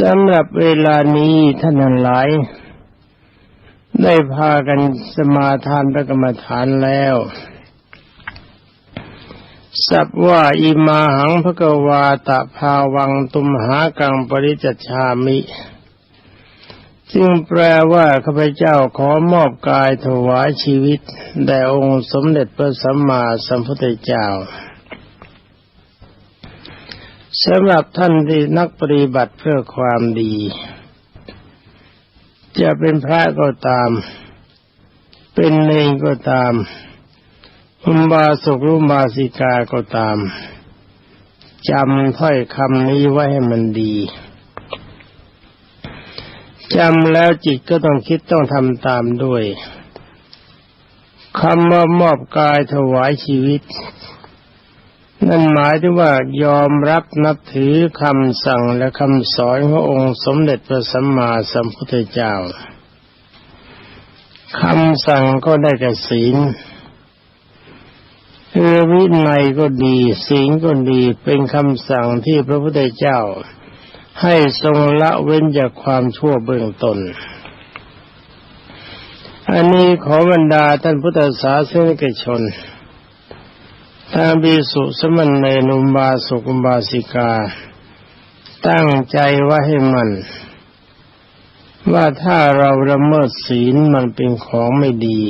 สำหรับเวลานี้ท่านทั้งหลาย ได้พากันสมาทานพระกรรมฐานแล้วสับว่าอิมาหังพระกวาตะภาวังตุมหากังปริจชามิจึงแปลว่าข้าพเจ้าขอมอบกายถวายชีวิตแด่องค์สมเด็จพระสัมมาสัมพุทธเจ้า สำหรับท่านที่นักปฏิบัติเพื่อความดี จะเป็นพระก็ตาม เป็นเนงก็ตามอุบาสกรุบาสิกาก็ตามจำถ้อยคำนี้ไว้ให้มันดีจำแล้วจิตก็ต้องคิดต้องทำตามด้วยคำว่ามอบกายถวายชีวิต นั่นหมายถึงว่ายอมรับนับถือคำสั่งและคำสอนขององค์สมเด็จพระสัมมาสัมพุทธเจ้าคำสั่งก็ได้แก่ศีลเออวินัยก็ดี ศีลก็ดีเป็นคำสั่งที่พระพุทธเจ้า ให้ทรงละเว้นจากความชั่วเบื้องตนอันนี้ขอบรรดาท่านพุทธศาสนิกชน ทางบิสุสมณเณนุมบาสุกุมบาสิกา ตั้งใจว่าให้มัน ว่าถ้าเราละเมิดศีลมันเป็นของไม่ดี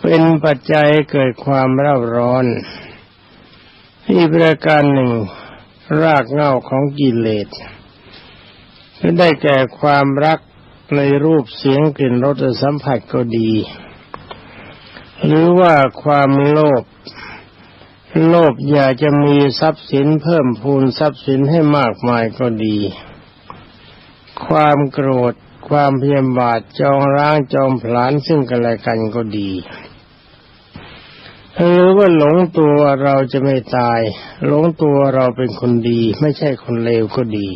เป็นปัจจัยเกิดความร่าร้อนอีกประการหนึ่ง รากเหง้าของกิเลสได้แก่ความรักในรูปเสียงกลิ่นรสสัมผัสก็ดี หรือว่าความโลภ โลภอยากจะมีทรัพย์สินเพิ่มพูนทรัพย์สินให้มากมายก็ดี ความโกรธ ความเพียรบาทจองร้างจองผลาญซึ่งกันและกันก็ดีหรือว่าหลงตัวเราจะไม่ตาย หลงตัวเราเป็นคนดี ไม่ใช่คนเลวก็ดี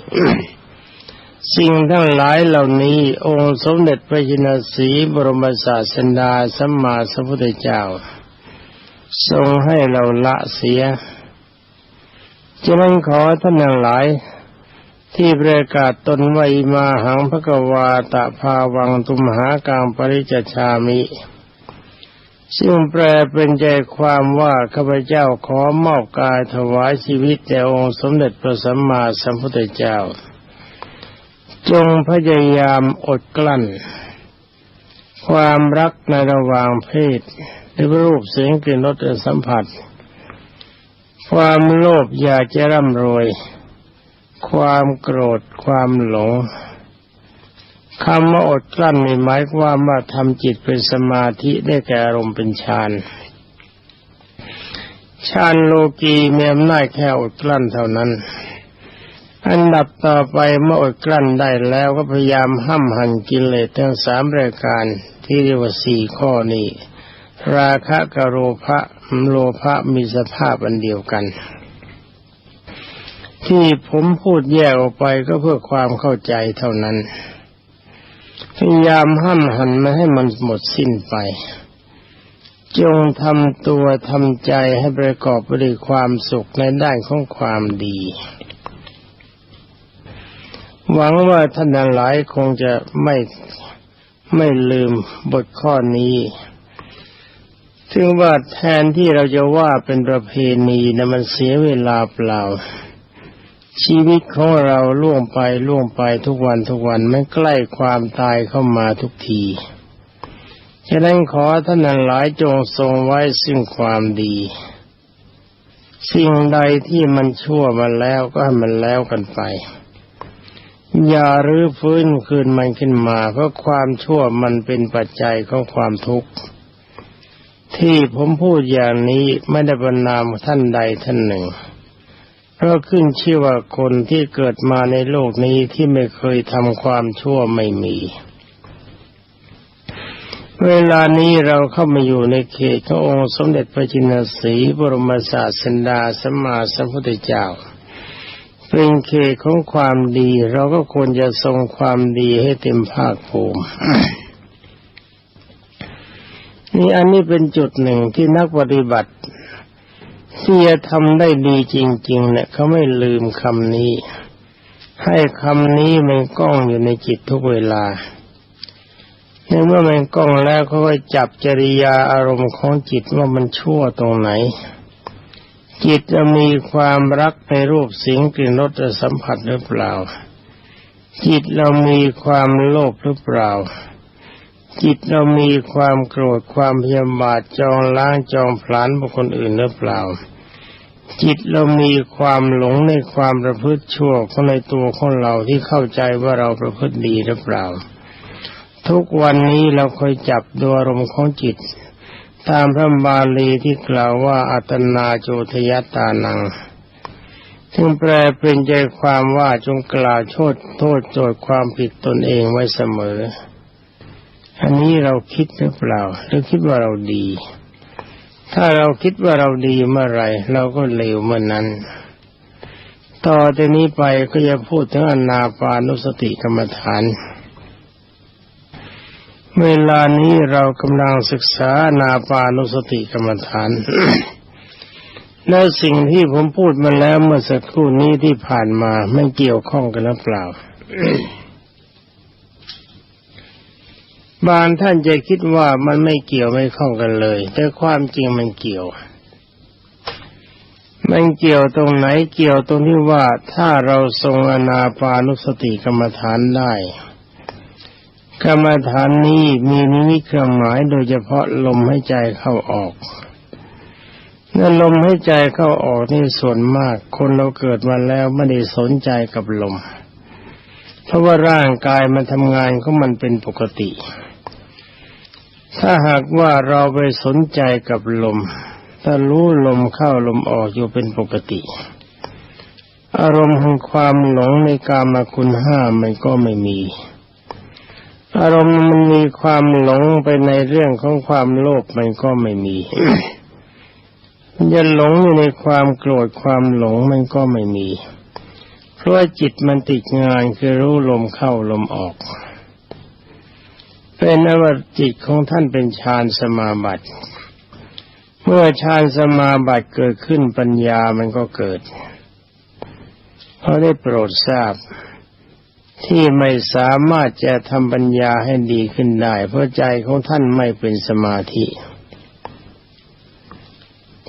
สิ่งทั้งหลายเหล่านี้ องค์สมเด็จพระจินสีบรมศาสดาสัมมาสัมพุทธเจ้า ทรงให้เราละเสียจะนั้นขอท่านทั้งหลาย ที่ประกาศตนไว้มาหังพระกวาตะภาวังตุมหากางปริจชามิซึ่งแปลเป็นใจความว่าข้าพเจ้าขอมอบกายถวายชีวิตแด่องค์สมเด็จพระสัมมาสัมพุทธเจ้า จงพยายามอดกลั้น ความรักในระหว่างเพศ รือรูปเสียงกลิ่นรสสัมผัส ความโลภอยากจะร่ำรวย ความโกรธความหลงคำว่าอดกลั้นนี่หมายความว่าทำจิตเป็นสมาธิได้แก่อารมณ์เป็นฌานฌานโลกีมีอำนาจแค่อดกลั้นเท่านั้น อันดับต่อไปเมื่ออดกลั้นได้แล้วก็พยายามห้ำหันกิเลสทั้งสามรายการที่เรียกว่าสี่ข้อนี้ ราคะกโรภะโลภะมีสภาพอันเดียวกัน ที่ผมพูดแยกออกไปก็เพื่อความเข้าใจเท่านั้น พยายามห้ามหันไม่ให้มันหมดสิ้นไป จงทำตัวทำใจให้ประกอบไปด้วยความสุขในด้านของความดี หวังว่าท่านหลายคงจะไม่ไม่ลืมบทข้อนี้ ถึงว่าแทนที่เราจะว่าเป็นประเพณีนะมันเสียเวลาเปล่า ชีวิตของเราล่วงไปล่วงไปทุกวันทุกวันมันใกล้ความตายเข้ามาทุกที ฉะนั้นขอท่านหลายจงทรงไว้ซึ่งความดี สิ่งใดที่มันชั่วมาแล้วก็ให้มันแล้วกันไป อย่ารื้อฟื้นคืนมันขึ้นมา เพราะความชั่วมันเป็นปัจจัยของความทุกข์ ที่ผมพูดอย่างนี้ไม่ได้บรรนามท่านใดท่านหนึ่ง เพราะขึ้นชื่อว่าคนที่เกิดมาในโลกนี้ที่ไม่เคยทำความชั่วไม่มี เวลานี้เราเข้ามาอยู่ในเขตขององค์สมเด็จพระจินสีบรมศาสดาสัมมาสัมพุทธเจ้าเป็นเขตของความดี เราก็ควรจะทรงความดีให้เต็มภาคภูมิ นี่อันนี้เป็นจุดหนึ่งที่นักปฏิบัติที่จะทำได้ดีจริง ๆ เนี่ยเขาไม่ลืมคำนี้ ให้คำนี้มันกล้องอยู่ในจิตทุกเวลาในเมื่อมันกล้องแล้วเขาก็จับจริยาอารมณ์ของจิตว่ามันชั่วตรงไหน จิตจะมีความรักในรูปเสียงกลิ่นรสสัมผัสหรือเปล่า จิตเรามีความโลภหรือเปล่า จิตเรามีความโกรธความพยาบาทจองล้างจองผลาญบุคคลอื่นหรือเปล่า จิตเรามีความหลงในความประพฤติชั่วของในตัวของเราที่เข้าใจว่าเราประพฤติดีหรือเปล่า ทุกวันนี้เราคอยจับดูอารมณ์ของจิต ตามพระบาลีที่กล่าวว่าอัตนาโจทยตานังซึ่งแปลเป็นใจความว่าจงกล่าวโทษโทษโจทย์ความผิดตนเองไว้เสมอ อันนี้เราคิดหรือเปล่าหรือคิดว่าเราดี ถ้าเราคิดว่าเราดีเมื่อไรเราก็เลวเมื่อนนั้น ต่อจากนี้ไปก็จะพูดถึงอนาปานุสติกรรมฐาน เวลานี้เรากำลังศึกษาอนาปานุสติกรรมฐานและสิ่งที่ผมพูดมาแล้วเมื่อสักครู่นี้ที่ผ่านมาไม่เกี่ยวข้องกันหรือเปล่า บางท่านจะคิดว่ามันไม่เกี่ยวไม่ข้องกันเลย แต่ความจริงมันเกี่ยว มันเกี่ยวตรงไหนเกี่ยวตรงที่ว่าถ้าเราทรงอนาปานุสติกรรมฐานได้ กรรมฐานนี้มีนิมิตเครื่องหมายโดยเฉพาะลมให้ใจเข้าออกนั่นลมให้ใจเข้าออกนี่ส่วนมาก คนเราเกิดมาแล้วไม่ได้สนใจกับลม เพราะว่าร่างกายมันทำงานของมันเป็นปกติ ถ้าหากว่าเราไปสนใจกับลมถ้ารู้ลมเข้าลมออกอยู่เป็นปกติ อารมณ์ของความหลงในกามคุณห้ามันก็ไม่มี อารมณ์มันมีความหลงไปในเรื่องของความโลภมันก็ไม่มีจะหลงอยู่ในความโกรธความหลงมันก็ไม่มี เพราะจิตมันติดงานคือรู้ลมเข้าลมออก เป็นอวจิตของท่านเป็นฌานสมาบัติ เมื่อฌานสมาบัติเกิดขึ้นปัญญามันก็เกิดเพราะได้โปรดทราบ ที่ไม่สามารถจะทำปัญญาให้ดีขึ้นได้ เพราะใจของท่านไม่เป็นสมาธิ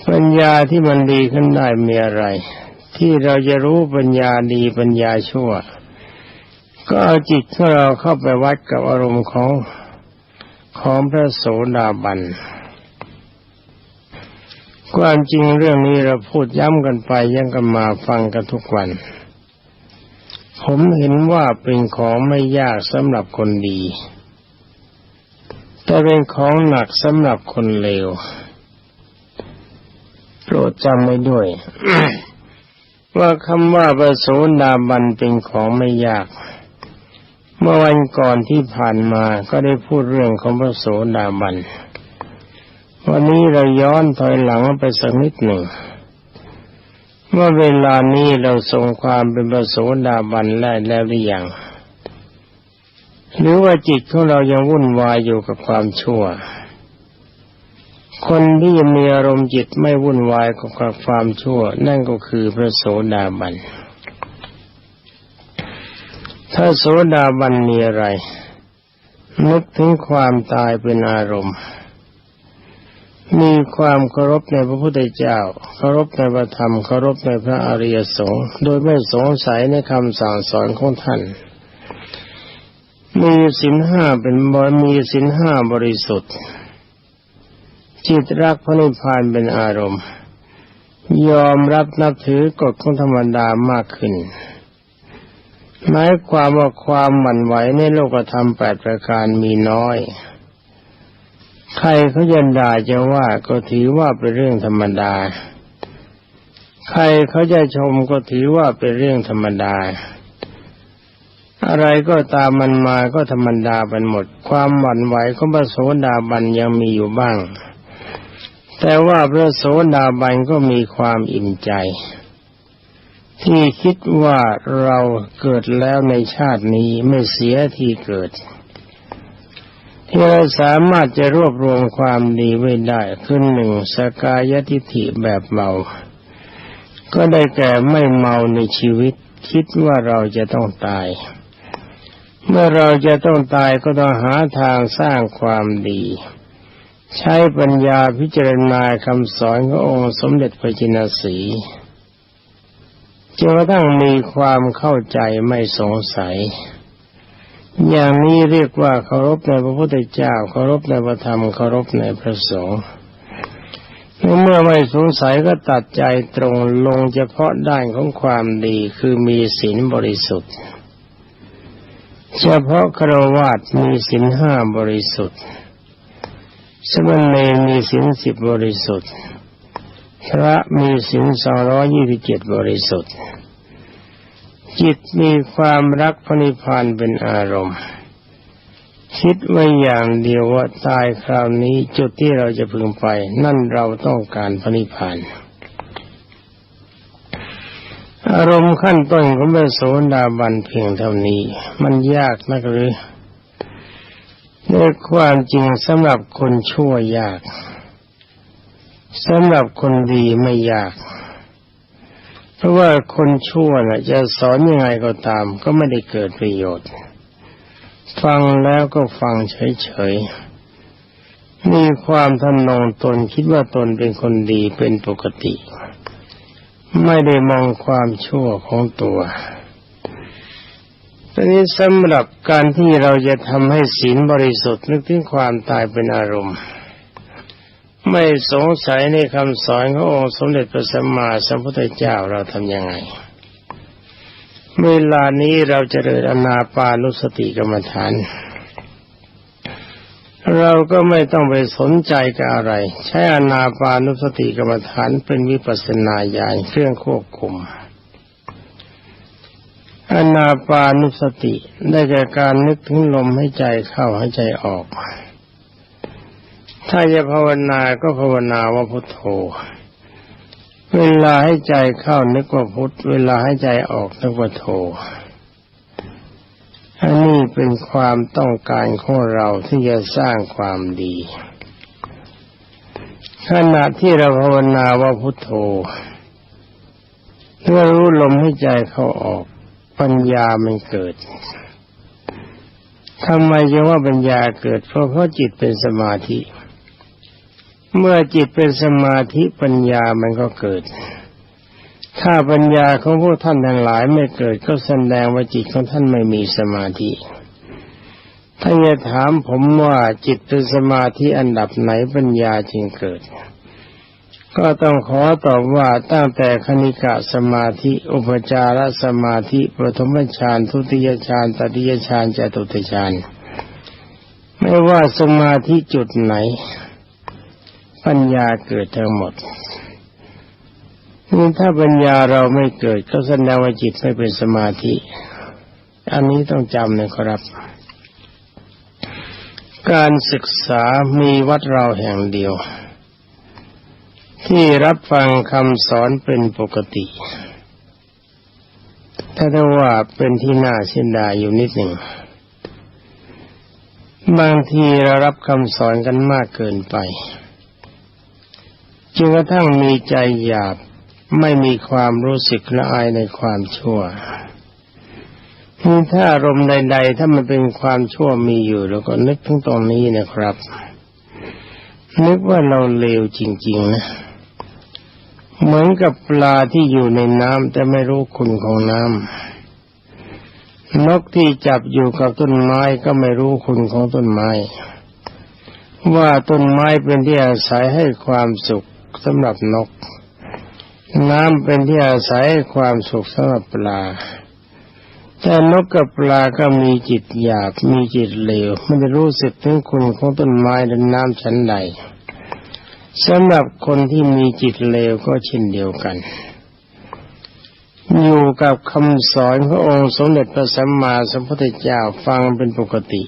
ปัญญาที่มันดีขึ้นได้มีอะไร ที่เราจะรู้ปัญญาดีปัญญาชั่วก็เอาจิตของเราเข้าไปวัดกับอารมณ์ของ ของพระโสดาบัน ความจริงเรื่องนี้เราพูดย้ำกันไปยังกันมาฟังกันทุกวัน ผมเห็นว่าเป็นของไม่ยากสำหรับคนดี แต่เป็นของหนักสำหรับคนเลวโปรดจำไว้ด้วย ว่าคำว่าประโสดาบันเป็นของไม่ยาก เมื่อวันก่อนที่ผ่านมาก็ได้พูดเรื่องของพระโสดาบัน วันนี้เราย้อนถอยหลังไปสักนิดหนึ่งว่าเวลานี้เราทรงความเป็นพระโสดาบันได้แล้วหรือยัง หรือว่าจิตของเรายังวุ่นวายอยู่กับความชั่ว คนที่มีอารมณ์จิตไม่วุ่นวายกับความชั่ว นั่นก็คือพระโสดาบัน ถ้าโสดาบันมีอะไร นึกถึงความตายเป็นอารมณ์ มีความเคารพในพระพุทธเจ้า เคารพในพระธรรม เคารพในพระอริยสงฆ์ โดยไม่สงสัยในคำสั่งสอนของท่าน มีสินห้าเป็นบรมีสินห้าบริสุทธิ์ จิตรักพระนิพพานเป็นอารมณ์ ยอมรับนับถือกฎของธรรมดามากขึ้น หมายความว่าความหวั่นไหวในโลกธรรมแปดประการมีน้อย ใครเขาจะด่าจะว่าก็ถือว่าเป็นเรื่องธรรมดา ใครเขาจะชมก็ถือว่าเป็นเรื่องธรรมดา อะไรก็ตามมันมาก็ธรรมดาเป็นหมด ความหวั่นไหวของพระโสดาบันยังมีอยู่บ้าง แต่ว่าพระโสดาบันก็มีความอิ่มใจ ที่คิดว่าเราเกิดแล้วในชาตินี้ไม่เสียที่เกิดที่เราสามารถจะรวบรวมความดีไว้ได้ขึ้นหนึ่งสกายทิฏฐิแบบเมา ก็ได้แก่ไม่เมาในชีวิต คิดว่าเราจะต้องตาย เมื่อเราจะต้องตายก็ต้องหาทางสร้างความดี ใช้ปัญญาพิจารณาคำสอนขององค์สมเด็จพระจินสี จนกระทั่งมีความเข้าใจไม่สงสัย อย่างนี้เรียกว่าเคารพในพระพุทธเจ้าเคารพในพระธรรมเคารพในพระสงฆ์เมื่อไม่สงสัยก็ตัดใจตรงลงเฉพาะด้านของความดีคือมีศีลบริสุทธิ์ เฉพาะครวาสมีศีลห้าบริสุทธิ์ สมณเณรมีศีลสิบบริสุทธิ์ พระมีศีลสองร้อยี่สิบเจ็ดบริสุทธิ์ จิตมีความรักพระนิพพานเป็นอารมณ์ คิดไว้อย่างเดียวว่าตายคราวนี้จุดที่เราจะพึงไป นั่นเราต้องการพระนิพพานอารมณ์ขั้นต้นของพระโสดาบันเพียงเท่านี้ มันยากนักหรือในความจริงสำหรับคนชั่วยาก สำหรับคนดีไม่ยาก เพราะว่าคนชั่วนะจะสอนยังไงก็ตาม ก็ไม่ได้เกิดประโยชน์ ฟังแล้วก็ฟังเฉยๆ มีความทนองตนคิดว่าตนเป็นคนดีเป็นปกติ ไม่ได้มองความชั่วของตัวตอนนี้สำหรับการที่เราจะทำให้ศีลบริสุทธิ์นึกถึงความตายเป็นอารมณ์ ไม่สงสัยในคำสอนขององค์สมเด็จพระสัมมาสัมพุทธเจ้าเราทำยังไง เวลานี้เราจะเริญอนาปานุสติกรรมฐาน เราก็ไม่ต้องไปสนใจกับอะไร ใช้อนาปานุสติกรรมฐานเป็นวิปัสสนาญาณเครื่องควบคุมอนาปานุสติได้แก่การนึกถึงลมให้ใจเข้าให้ใจออก ถ้าจะภาวนาก็ภาวนาว่าพุทโธ เวลาให้ใจเข้านึกว่าพุทเวลาให้ใจออกนึกว่าโธอันนี้เป็นความต้องการของเราที่จะสร้างความดี ขณะที่เราภาวนาว่าพุทโธเมื่อรู้ลมให้ใจเข้าออก ปัญญามันเกิดทำไมจึงว่าปัญญาเกิด เพราะเพราะจิตเป็นสมาธิ เมื่อจิตเป็นสมาธิปัญญามันก็เกิด ถ้าปัญญาของพวกท่านทั้งหลายไม่เกิดก็แสดงว่าจิตของท่านไม่มีสมาธิถ้าจะถามผมว่าจิตเป็นสมาธิอันดับไหนปัญญาจึงเกิด ก็ต้องขอตอบว่าตั้งแต่คณิกะสมาธิ อุปจารสมาธิปฐมฌานทุติยฌานตติยฌานจตุติฌานไม่ว่าสมาธิจุดไหน ปัญญาเกิดทั้งหมดนี่ถ้าปัญญาเราไม่เกิดก็แสดงว่าจิตไม่เป็นสมาธิ อันนี้ต้องจำนะครับ การศึกษามีวัดเราแห่งเดียว ที่รับฟังคำสอนเป็นปกติ ถ้าได้ว่าเป็นที่น่าเสียดายอยู่นิดหนึ่ง บางทีเรารับคำสอนกันมากเกินไป นกระทั่งมีใจหยาบไม่มีความรู้สึกละอายในความชั่วถ้าอารมณ์ใด ๆ ถ้ามันเป็นความชั่วมีอยู่เราก็นึกถึงตรงนี้นะครับ นึกว่าเราเลวจริง ๆ นะ เหมือนกับปลาที่อยู่ในน้ำแต่ไม่รู้คุณของน้ำนกที่จับอยู่กับต้นไม้ก็ไม่รู้คุณของต้นไม้ ว่าต้นไม้เป็นที่อาศัยให้ความสุข สำหรับนก น้ำเป็นที่อาศัยความสุขสำหรับปลา แต่นกกับปลาก็มีจิตหยาบมีจิตเลวไม่ได้รู้สึกถึงคุณของต้นไม้และน้ำชั้นใดสำหรับคนที่มีจิตเลวก็เช่นเดียวกัน อยู่กับคำสอนพระองค์สมเด็จพระสัมมาสัมพุทธเจ้าฟังเป็นปกติ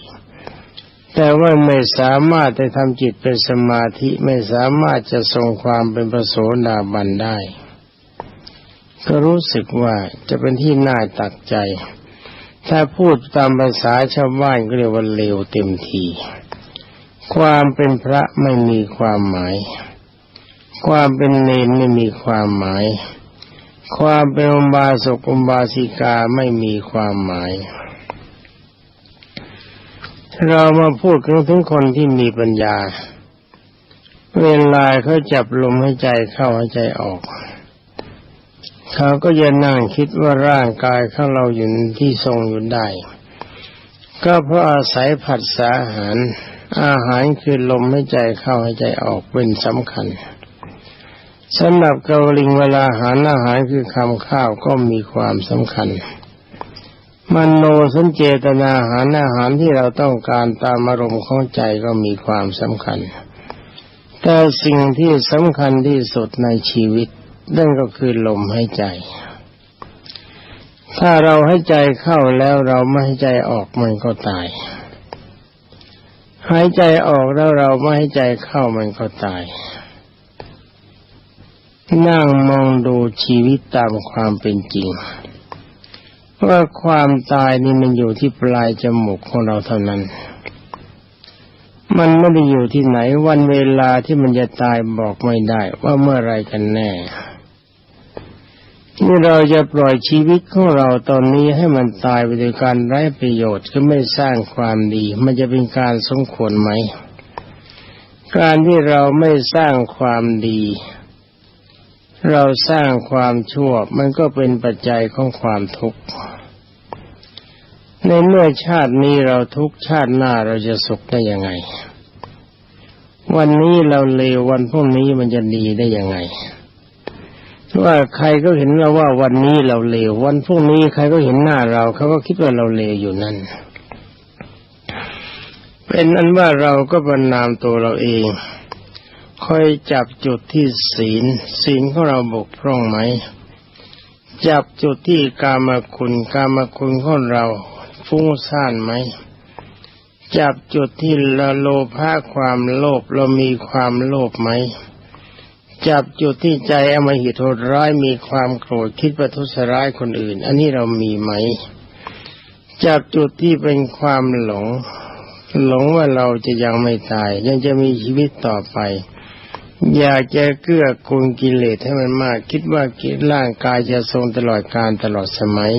แต่ว่าไม่สามารถจะทำจิตเป็นสมาธิไม่สามารถจะทรงความเป็นพระโสดาบันได้ ก็รู้สึกว่าจะเป็นที่น่าตักใจ ถ้าพูดตามภาษาชาวบ้านก็เรียกว่าเลวเต็มที ความเป็นพระไม่มีความหมาย ความเป็นเนรไม่มีความหมาย ความเป็นอุบาสกอุบาสิกาไม่มีความหมาย เรามาพูดกันถึงคนที่มีปัญญา เวลาเขาจับลมให้ใจเข้าให้ใจออก เขาก็จะนั่งคิดว่าร่างกายของเราอยู่ที่ทรงอยู่ได้ ก็เพราะอาศัยผัสสะอาหาร อาหารคือลมให้ใจเข้าให้ใจออกเป็นสำคัญสำหรับเกาลิงเวลาหารอาหารคือคำข้าวก็มีความสำคัญ มโนสัญเจตนาหารอาหารที่เราต้องการตามอารมณ์ของใจก็มีความสำคัญ แต่สิ่งที่สำคัญที่สุดในชีวิตนั่นก็คือลมหายใจ ถ้าเราให้ใจเข้าแล้วเราไม่ให้ใจออกมันก็ตาย หายใจออกแล้วเราไม่ให้ใจเข้ามันก็ตายนั่งมองดูชีวิตตามความเป็นจริง ว่าความตายนี่มันอยู่ที่ปลายจมูกของเราเท่านั้น มันไม่ได้อยู่ที่ไหน วันเวลาที่มันจะตายบอกไม่ได้ ว่าเมื่อไรกันแน่นี่เราจะปล่อยชีวิตของเราตอนนี้ให้มันตายไปโดยการไร้ประโยชน์คือไม่สร้างความดี มันจะเป็นการสมควรไหม การที่เราไม่สร้างความดี เราสร้างความชั่วมันก็เป็นปัจจัยของความทุกข์ ในเมื่อชาตินี้เราทุกชาติหน้าเราจะสุขได้ยังไง วันนี้เราเลววันพรุ่งนี้มันจะดีได้ยังไงว่าใครก็เห็นเราว่าวันนี้เราเลววันพรุ่งนี้ใครก็เห็นหน้าเราเขาก็คิดว่าเราเลวอยู่นั่น เป็นอันว่าเราก็บรรนามตัวเราเอง คอยจับจุดที่ศีล ศีลของเราบกพร่องไหม จับจุดที่กามคุณกามคุณของเราฟุ้งซ่านไหม จับจุดที่ละโลภะความโลภเรามีความโลภไหม จับจุดที่ใจอมหิตโหดร้ายมีความโกรธคิดประทุษร้ายคนอื่น อันนี้เรามีไหม จับจุดที่เป็นความหลงหลงว่าเราจะยังไม่ตาย ยังจะมีชีวิตต่อไป อยากจะเกื้อกูลกิเลสให้มันมาก คิดว่ากิร่างกายจะทรงตลอดการตลอดสมัย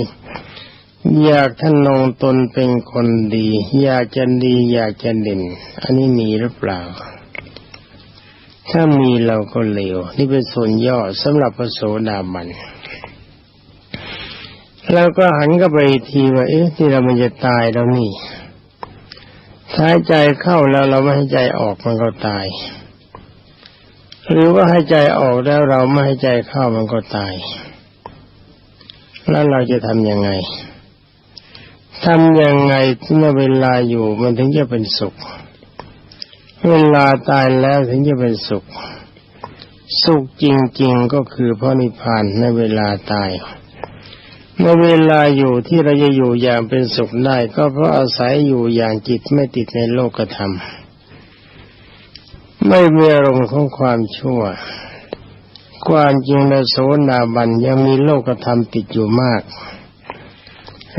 อยากท่านนงตนเป็นคนดี อยากจะดีอยากจะเด่น อันนี้มีหรือเปล่า ถ้ามีเราก็เลว นี่เป็นส่วนย่อสำหรับพระโสดาบันแล้วก็หันก็ไปทีว่าเอ๊ะที่เรามันจะตายแล้วนี่ถ้าใจเข้าแล้วเราไม่ให้ใจออกมันก็ตาย หรือว่าให้ใจออกแล้วเราไม่ให้ใจเข้ามันก็ตาย แล้วเราจะทำยังไงทำยังไงเมื่อเวลาอยู่มันถึงจะเป็นสุข เวลาตายแล้วถึงจะเป็นสุข สุขจริง ๆก็คือพระนิพพานในเวลาตาย เมื่อเวลาอยู่ที่เราจะอยู่อย่างเป็นสุขได้ ก็เพราะอาศัยอยู่อย่างจิตไม่ติดในโลกธรรม ไม่มีอารมณ์ของความชั่ว ความจริงในโสนาบันยังมีโลกธรรมติดอยู่มาก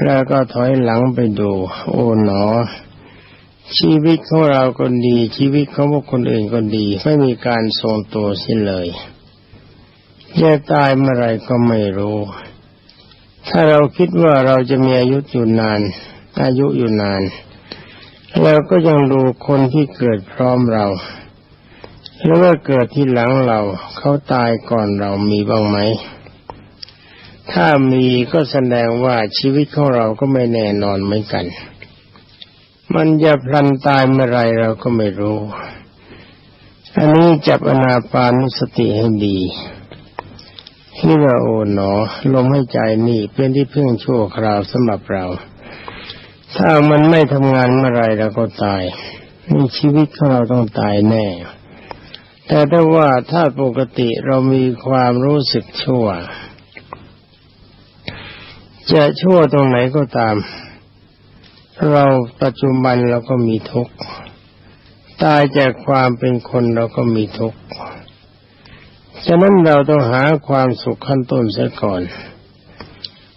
แล้วก็ถอยหลังไปดู โอ้หนอ ชีวิตของเราก็ดี ชีวิตของพวกคนอื่นก็ดี ไม่มีการทรงตัวสิ้นเลยจะตายเมื่อไรก็ไม่รู้ ถ้าเราคิดว่าเราจะมีอายุอยู่นาน อายุอยู่นานเราก็ยังดูคนที่เกิดพร้อมเรา หรือว่าเกิดที่หลังเราเขาตายก่อนเรามีบ้างไหม ถ้ามีก็แสดงว่าชีวิตของเราก็ไม่แน่นอนเหมือนกัน มันจะพลันตายเมื่อไรเราก็ไม่รู้ อันนี้จับอนาปานุสติให้ดีที่ว่าโอหนอ ลมให้ใจนี่เป็นที่พึ่งชั่วคราวสำหรับเรา ถ้ามันไม่ทำงานเมื่อไรเราก็ตายนี่ชีวิตของเราต้องตายแน่ แต่ถ้าว่าถ้าปกติเรามีความรู้สึกชั่ว จะชั่วตรงไหนก็ตาม เราปัจจุบันเราก็มีทุกข์ตายจากความเป็นคนเราก็มีทุกข์ฉะนั้นเราต้องหาความสุขขั้นต้นเสียก่อน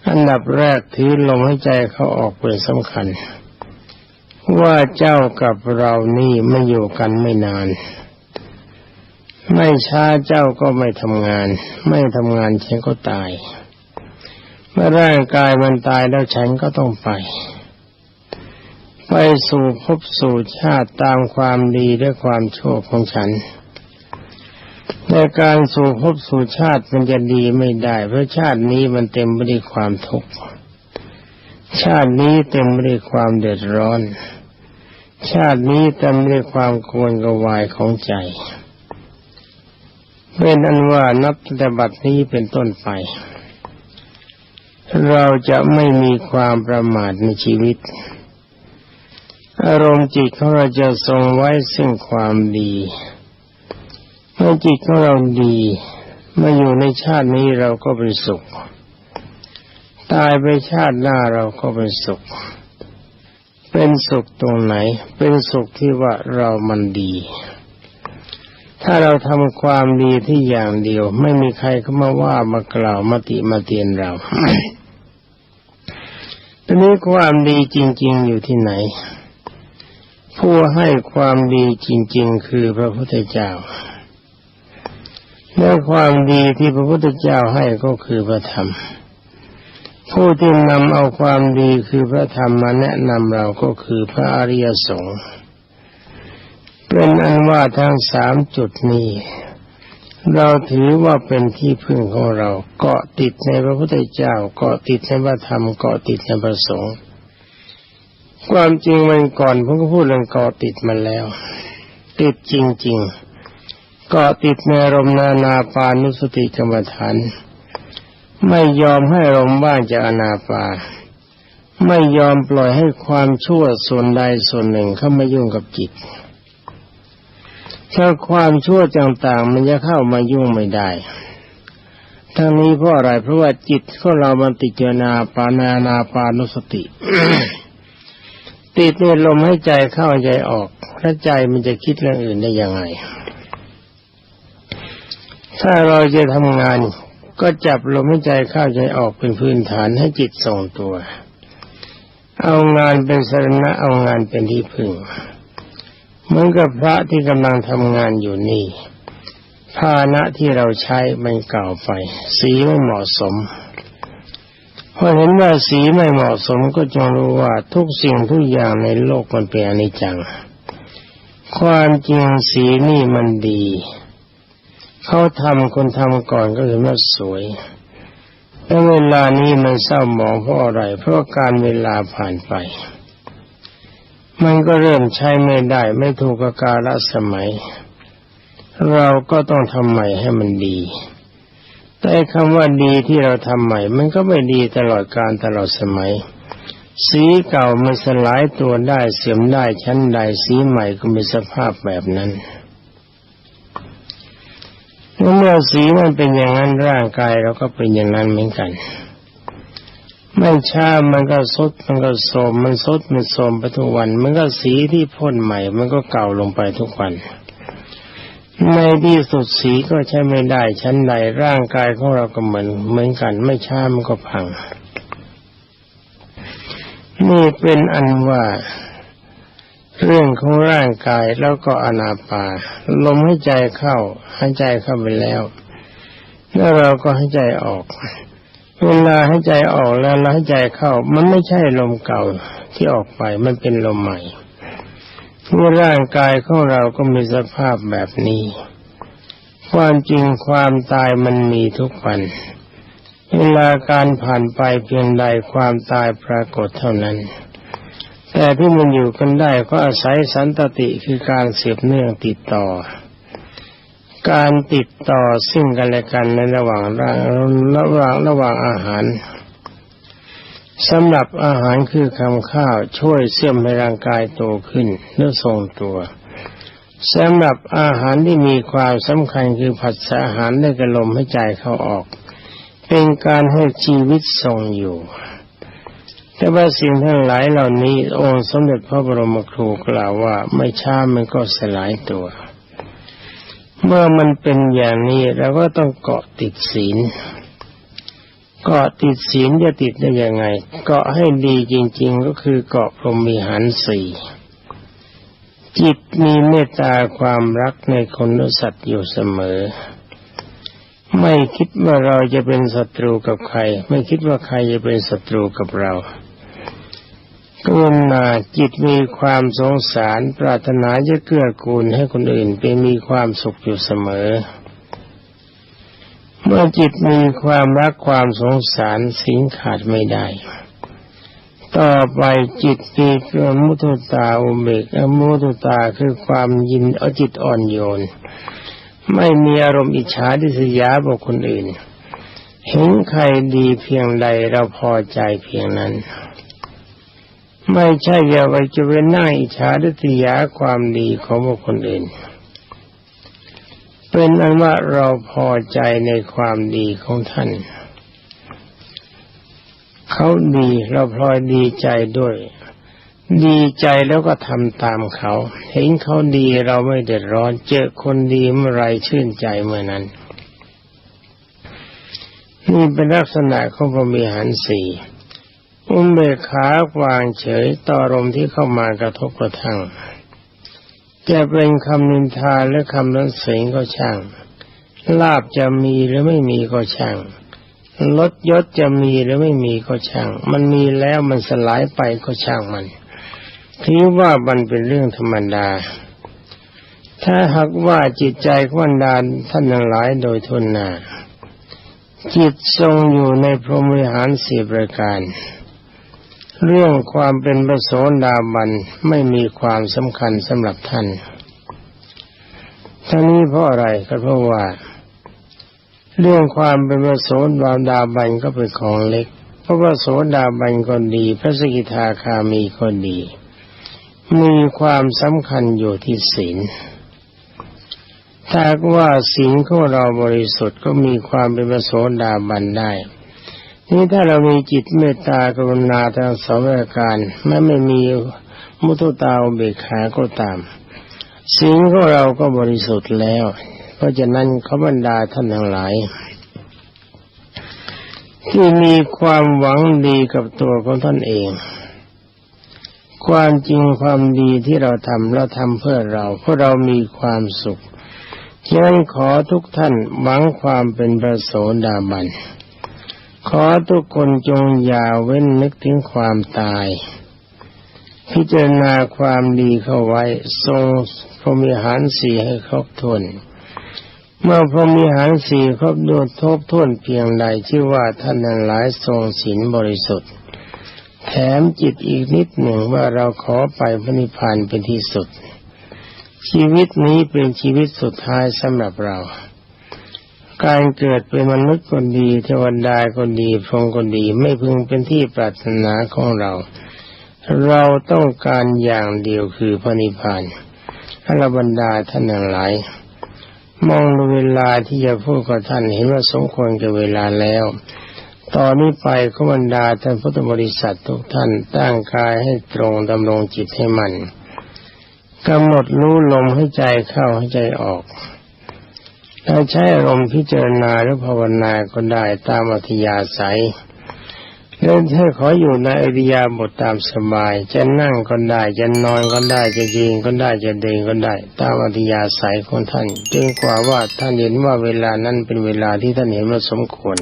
อันดับแรกถือลมหายใจเขาออกเป็นสำคัญ ว่าเจ้ากับเรานี่ไม่อยู่กันไม่นาน ไม่ช้าเจ้าก็ไม่ทำงาน ไม่ทำงานฉันก็ตาย เมื่อร่างกายมันตายแล้วฉันก็ต้องไป ไปสู่ภพสู่ชาติตามความดีและความชั่วของฉันในการสู่ภพสู่ชาติมันจะดีไม่ได้ เพราะชาตินี้มันเต็มไปด้วยความทุกข์ชาตินี้เต็มไปด้วยความเดือดร้อน ชาตินี้เต็มไปด้วยความโกวนกวายของใจ เป็นอันว่านับแต่บัดนี้เป็นต้นไป เราจะไม่มีความประมาทในชีวิต อารมณ์จิตของเราจะทรงไว้ซึ่งความดีเมื่อจิตของเราดีมาอยู่ในชาตินี้เราก็เป็นสุข ตายไปชาติหน้าเราก็เป็นสุข เป็นสุขตรงไหน เป็นสุขที่ว่าเรามันดี ถ้าเราทำความดีที่อย่างเดียว ไม่มีใครเข้ามาว่ามากล่าวมาติมาเตียนเราทีนี้ความดีจริง ๆ อยู่ที่ไหน ผู้ให้ความดีจริง ๆ คือพระพุทธเจ้าและความดีที่พระพุทธเจ้าให้ก็คือพระธรรม ผู้ที่นำเอาความดีคือพระธรรมมาแนะนำเราก็คือพระอริยสงฆ์ เป็นอันว่าทั้งสามจุดนี้ เราถือว่าเป็นที่พึ่งของเราเกาะติดในพระพุทธเจ้าเกาะติดในพระธรรมเกาะติดในพระสงฆ์ความจริงมันก่อนผมก็พูดเรื่องเกาะติดมาแล้ว ติดจริง ๆ เกาะติดในรมนานาปานุสติกรรมฐานไม่ยอมให้ลมว่างจากอนาปา ไม่ยอมปล่อยให้ความชั่วส่วนใดส่วนหนึ่งเข้ามายุ่งกับจิต ถ้าความชั่วต่างๆ มันจะเข้ามายุ่งไม่ได้ ทั้งนี้เพราะอะไรเพราะว่าจิตของเรามันติดเจนาปานานาปานุสติ ติดในลมให้ใจเข้าใจออกถ้าใจมันจะคิดเรื่องอื่นได้ยังไง ถ้าเราจะทำงานก็จับลมให้ใจเข้าใจออกเป็นพื้นฐานให้จิตทรงตัว เอางานเป็นสรณะเอางานเป็นที่พึ่ง เหมือนกับพระที่กำลังทำงานอยู่นี่ภาณะที่เราใช้มันเก่าไป สีไม่เหมาะสมพอเห็นว่าสีไม่เหมาะสมก็จงรู้ว่าทุกสิ่งทุกอย่างในโลกมันเป็นอนิจจัง ความจริงสีนี่มันดี เขาทำคนทำก่อนก็เห็นว่าสวยแต่เวลานี้มันเศร้าหมองเพราะอะไร เพราะการเวลาผ่านไป มันก็เริ่มใช้ไม่ได้ ไม่ถูกกกาลสมัย เราก็ต้องทำใหม่ให้มันดี แต่คำว่าดีที่เราทำใหม่ มันก็ไม่ดีตลอดการตลอดสมัย สีเก่ามันสลายตัวได้เสื่อมได้ชั้นใดสีใหม่ก็มีสภาพแบบนั้นเมื่อสีมันเป็นอย่างนั้นร่างกายเราก็เป็นอย่างนั้นเหมือนกัน ไม่ช้ามันก็ซดมันก็โสมมันซดมันโสมไปทุกวัน มันก็สีที่พ่นใหม่ มันก็เก่าลงไปทุกวันในที่สุดสีก็ใช้ไม่ได้ชั้นใดร่างกายของเราก็เหมือนเหมือนกัน ไม่ช้ามันก็พัง นี่เป็นอันว่า เรื่องของร่างกายแล้วก็อนาปาลมให้ใจเข้าให้ใจเข้าไปแล้ว แล้วเราก็ให้ใจออก เวลาให้ใจออกแล้วแล้วให้ใจเข้า มันไม่ใช่ลมเก่าที่ออกไป มันเป็นลมใหม่เมื่อร่างกายของเราก็มีสภาพแบบนี้ ความจริงความตายมันมีทุกวัน เวลาการผ่านไปเพียงใดความตายปรากฏเท่านั้น แต่ที่มันอยู่กันได้ก็อาศัยสันตติคือการเสียบเนื่องติดต่อ การติดต่อซึ่งกันและกันในระหว่างระหว่างระหว่างอาหารสำหรับอาหารคือคำข้าวช่วยเสื่อมให้ร่างกายโตขึ้นเนื้อทรงตัวสำหรับอาหารที่มีความสำคัญคือผัสสะอาหารได้กระลมให้ใจเข้าออก เป็นการให้ชีวิตทรงอยู่ แต่ว่าสิ่งทั้งหลายเหล่านี้องค์สมเด็จพระบรมครูกล่าวว่าไม่ช้ามันก็สลายตัว เมื่อมันเป็นอย่างนี้เราก็ต้องเกาะติดศีลเกาะติดศีลจะติดได้ยังไง เกาะให้ดีจริง ๆ ก็คือเกาะพรหมีหารสี่จิตมีเมตตาความรักในคนสัตว์อยู่เสมอ ไม่คิดว่าเราจะเป็นศัตรูกับใคร ไม่คิดว่าใครจะเป็นศัตรูกับเรา กรุณาจิตมีความสงสาร ปรารถนาจะเกื้อกูลให้คนอื่นเป็นมีความสุขอยู่เสมอ เมื่อจิตมีความรักความสงสารสิ่งขาดไม่ได้ ต่อไปจิตมีเกินมุตุตาอุเบกอมุตุตาคือความยินเอาจิตอ่อนโยน ไม่มีอารมณ์อิจฉาดิษยาบุคคลอื่น เห็นใครดีเพียงใดเราพอใจเพียงนั้น ไม่ใช่อย่าไปจะเป็นหน้าอิจฉาดิษยาความดีของบุคคลอื่น เป็นอันว่าเราพอใจในความดีของท่าน เขาดีเราพลอยดีใจด้วย ดีใจแล้วก็ทำตามเขา เห็นเขาดีเราไม่เดือดร้อน เจอคนดีเมื่อไรชื่นใจเมื่อนั้น นี่เป็นลักษณะของพรหมีหารสี่ อุเบกขาวางเฉยต่ออารมที่เข้ามากระทบกระทั่งจะเป็นคำนินทาและคำนั้นเสียงก็ช่าง ลาบจะมีหรือไม่มีก็ช่างลดยศจะมีหรือไม่มีก็ช่าง มันมีแล้วมันสลายไปก็ช่างมันถือว่ามันเป็นเรื่องธรรมดา ถ้าหากว่าจิตใจของบรรดานท่านทั้งหลายโดยทุนนาจิตทรงอยู่ในพรหมวิหารสี่ประการ เรื่องความเป็นประโสดาบันไม่มีความสำคัญสำหรับท่านทั้งนี้เพราะอะไรก็เพราะว่า เรื่องความเป็นประโสดาบันก็เป็นของเล็ก เพราะว่าโสดาบันก็ดี พระสกิทาคามีก็ดี มีความสำคัญอยู่ที่ศีลถ้าว่าศีลของเราบริสุทธิ์ก็มีความเป็นประโสดาบันได้ นี่ถ้าเรามีจิตเมตตากรุณาทางสองประการแม้ไม่มีมุทุตาอเบกขาก็ตามศีลของเราก็บริสุทธิ์แล้ว เพราะฉะนั้นขบรรดาท่านทั้งหลาย ที่มีความหวังดีกับตัวของท่านเอง ความจริงความดีที่เราทำเราทำเพื่อเรา เพราะเรามีความสุขฉะนั้นขอทุกท่านหวังความเป็นประโสดาบัน ขอทุกคนจงอย่าเว้นนึกถึงความตาย พิจารณาความดีเข้าไว้ ทรงพรมิหารสี่ให้ครบถ้วนเมื่อพรมิหารสี่ครบโดดทบท้วนเพียงใดชื่อว่าท่านนั้นหลายทรงศีลบริสุทธิ์ แถมจิตอีกนิดหนึ่งว่าเราขอไปพระนิพพานเป็นที่สุด ชีวิตนี้เป็นชีวิตสุดท้ายสำหรับเรา การเกิดเป็นมนุษย์คนดีเทวดาคนดีพรหมคนดีไม่พึงเป็นที่ปรารถนาของเรา เราต้องการอย่างเดียวคือพระนิพพานอรบรรดาท่านทั้งหลาย มองดูเวลาที่จะพูดกับท่านเห็นว่าสมควรกับเวลาแล้ว ตอนนี้ไปขบรรดาท่านพุทธบริษัททุกท่านตั้งกายให้ตรงดำรงจิตให้มันกำหนดรู้ลมให้ใจเข้าให้ใจออก ถ้าใช้อารมณ์พิจารณาหรือภาวนาก็ได้ตามอัธยาศัยเล่นให้ขออยู่ในอริยาบทตามสบาย จะนั่งก็ได้จะนอนก็ได้จะยืนก็ได้จะเดินก็ได้ ตามอัธยาศัยของท่าน จึงกว่าว่าท่านเห็นว่าเวลานั้นเป็นเวลาที่ท่านเห็นว่าสมควร